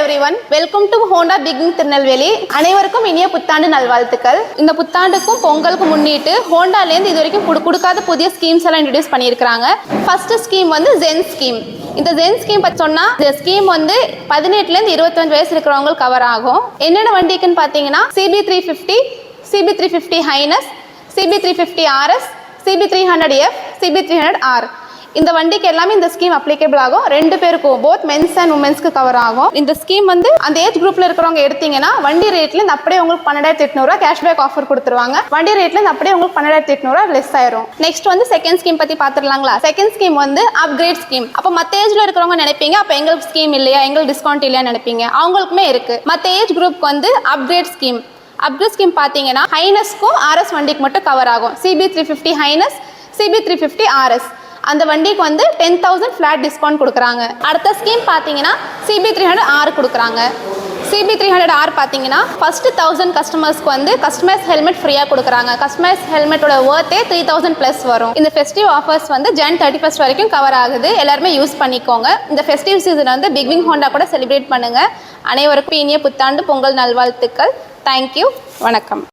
Everyone welcome to Honda BigWing Tirunelveli. அனைவருக்கும் இனிய புத்தாண்டு நல்வாழ்த்துக்கள். இந்த புத்தாண்டுக்கும் பொங்கலுக்கும் முன்னிட்டு ஹோண்டாலேருந்து இது வரைக்கும் குடு- கொடுக்காத புதிய ஸ்கீம்ஸ் எல்லாம் இன்ட்ரடியூஸ் பண்ணியிருக்காங்க ஃபர்ஸ்ட் ஸ்கீம் வந்து ஜென் ஸ்கீம் இந்த ஜென் ஸ்கீம் பற்றி சொன்னால் இந்த ஸ்கீம் வந்து பதினெட்டுலேருந்து இருபத்தஞ்சு வயசு இருக்கிறவங்களுக்கு கவர் ஆகும். என்னென்ன வண்டிக்குன்னு பார்த்தீங்கன்னா CB three fifty CB three fifty Highness CB three fifty RS CB three hundred F CB three hundred R இந்த வண்டிக்கு எல்லாமே இந்த ஸ்கீம் அப்ளிகபிள் ஆகும். ரெண்டு பேருக்கும் போத் மென்ஸ் அண்ட் உமன்ஸ்க்கு கவர் ஆகும். இந்த ஸ்கீம் வந்து அந்த ஏஜ் குரூப்ல இருக்கிறவங்க எடுத்தீங்கன்னா வண்டி ரேட்ல இருந்து அப்படியே உங்களுக்கு பன்னெண்டாயிரத்தி எட்நூறுவா கேஷ்பேக் ஆஃபர் கொடுத்துருவாங்க. வண்டி ரேட்ல இருந்து அப்படியே உங்களுக்கு பன்னெண்டாயிரத்தி எட்நூறுவா லெஸ் ஆயிரும். நெக்ஸ்ட் வந்து செகண்ட் ஸ்கீம் பத்தி பாத்துடலாங்களா செகண்ட் ஸ்கீம் வந்து அப்கிரேட் ஸ்கீம் அப்போ மத்த ஏஜ்ல இருக்கிறவங்க நினைப்பீங்க அப்போ எங்களுக்கு ஸ்கீம் இல்லையா? எங்களுக்கு டிஸ்கவுண்ட் இல்லையா நினைப்பீங்க. அவங்களுக்குமே இருக்கு. மத்த ஏஜ் குரூப்க்கு வந்து அப்கிரேட் ஸ்கீம் அப்கிரேட் ஸ்கீம் பார்த்தீங்கன்னா ஹைனஸ்க்கும் ஆர்எஸ் வண்டிக்கு மட்டும் கவர் ஆகும். CB three fifty Highness CB three fifty RS அந்த வண்டிக்கு வந்து டென் தௌசண்ட் ஃப்ளாட் டிஸ்கவுண்ட் கொடுக்குறாங்க. அடுத்த ஸ்கீம் பார்த்தீங்கன்னா சிபி த்ரீ ஹண்ட்ரட் ஆர் கொடுக்குறாங்க. சிபி த்ரீ ஹண்ட்ரட் ஆர் பார்த்தீங்கன்னா ஃபஸ்ட்டு தௌசண்ட் கஸ்டமர்ஸ்க்கு வந்து கஸ்டமைஸ் ஹெல்மெட் ஃப்ரீயாக கொடுக்குறாங்க. கஸ்டமைஸ் ஹெல்மெட்டோட ஒர்த்தே த்ரீ தௌசண்ட் ப்ளஸ் வரும். இந்த ஃபெஸ்டிவ் ஆஃபர்ஸ் வந்து ஜன் தேர்ட்டி ஃபஸ்ட் வரைக்கும் கவர் ஆகுது. எல்லாருமே யூஸ் பண்ணிக்கோங்க. இந்த ஃபெஸ்டிவ் சீசன் வந்து பிக்விங் ஹோண்டா கூட செலிப்ரேட் பண்ணுங்கள் அனைவருக்கும் இனிய புத்தாண்டு பொங்கல் நல்வாழ்த்துக்கள். தேங்க்யூ வணக்கம்.